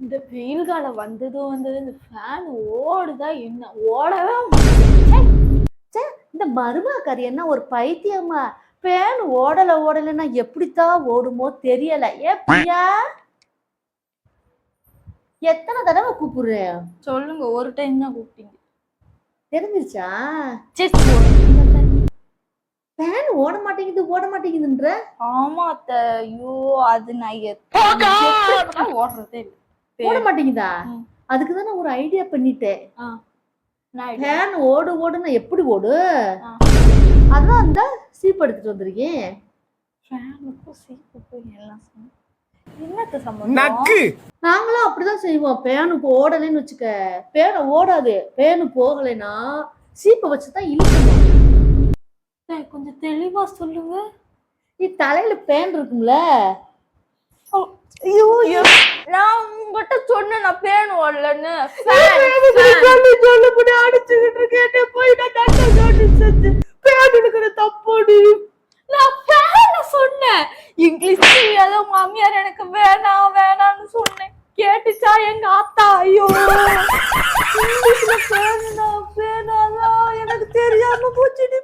இந்த வெயில் காலம் வந்ததும் வந்தது இந்த ஃபேன் ஓடுதா என்ன? ஓடவே மாட்டேங்குது. இந்த மருமகாரி என்ன ஒரு பைத்தியமா? பேன் ஓடல ஓடலைன்னா எப்படித்தான் ஓடுமோ தெரியல. ஏ பிரியா? எத்தனை தடவை கூப்பிடுறேன் சொல்லுங்க ஒரு டைம் தான் கூப்பிட்டீங்க. தெரிஞ்சிருச்சா? சரி, சரி, ஒரு time. பேன் ஓட மாட்டேங்குது ஓட மாட்டேங்குதுன்ற? ஆமா அத்தை. ஐயோ அது நான் ஓடுறதே இல்லை. ஓட மாட்டேங்குதா. அதுக்கு தான் நான் ஒரு ஐடியா பண்ணிட்டேன் ஃபேன் ஓடு ஓடுனா எப்படி ஓடு. அதான் அந்த சீப் எடுத்துட்டு வந்திருக்கேன். ஃபேனுக்கும் சீப்புக்கும் எல்லாம் நாங்களும் அப்படிதான் செய்வோம். பேனு ஓடலைன்னு வச்சுக்க. பேனை ஓடாது. பேனு போகலைன்னா சீப்பை வச்சுதான் இழுக்கணும். கொஞ்சம் தெளிவா சொல்லுங்க. நீ தலையில பேன் இருக்கும்ல. ஐயோ. நான் போடலன்னு சொல்லப்படி அடிச்சுக்கிட்டு இருக்கேன். போய் நான் நல்லா நோட்டீஸ் செஞ்சேன் நான் பேன சொன்னேன். இங்கிலீஷ் தெரியாத மாமியார் எனக்கு வேணாம் வேணாம்னு சொன்னேன். கேட்டுச்சா எங்க ஆத்தா? ஐயோ. இங்கிலீஷ்ல பேனா பேனாதான் எனக்கு தெரியாம போச்சுடி